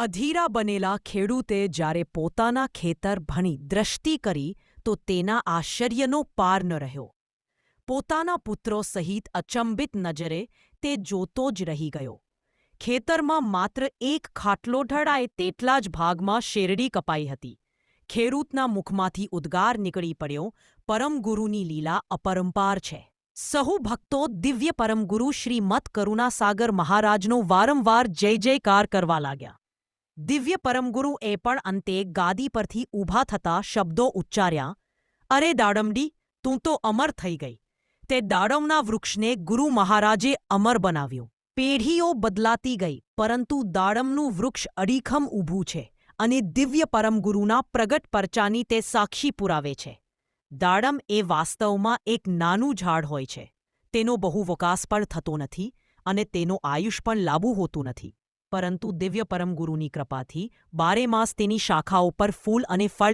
અધીરા બનેલા ખેડૂતે જ્યારે પોતાના ખેતર ભણી દ્રષ્ટિ કરી, તો તેના આશ્ચર્યનો પાર ન રહ્યો. પોતાના પુત્રો સહિત અચંબિત નજરે તે જોતો જ રહી ગયો. ખેતરમાં માત્ર એક ખાટલો ઢળાય તેટલા જ ભાગમાં શેરડી કપાઈ હતી. ખેડૂતના મુખમાંથી ઉદ્ગાર નીકળી પડ્યો પરમગુરુની લીલા અપરંપાર છે. સહુ ભક્તો, દિવ્ય પરમગુરુ શ્રી મત કરુણાસાગર મહારાજનો વારંવાર જય જયકાર કરવા લાગ્યા. દિવ્ય પરમગુરુ એ પણ અંતે ગાદી પરથી ઊભા થતા શબ્દો ઉચ્ચાર્યા, અરે દાડમડી, તું તો અમર થઈ ગઈ. તે દાડમના વૃક્ષને ગુરુ મહારાજે અમર બનાવ્યું. પેઢીઓ બદલાતી ગઈ, પરંતુ દાડમનું વૃક્ષ અડીખમ ઊભું છે અને દિવ્ય પરમગુરુના પ્રગટ પરચાની તે સાક્ષી પુરાવે છે. દાડમ એ વાસ્તવમાં એક નાનું ઝાડ હોય છે. તેનો બહુ વકાસ પણ થતો નથી અને તેનો આયુષ પણ લાંબુ હોતું નથી. પરંતુ દિવ્ય પરમગુરુની કૃપાથી બારે માસ તેની શાખાઓ પર ફૂલ અને ફળ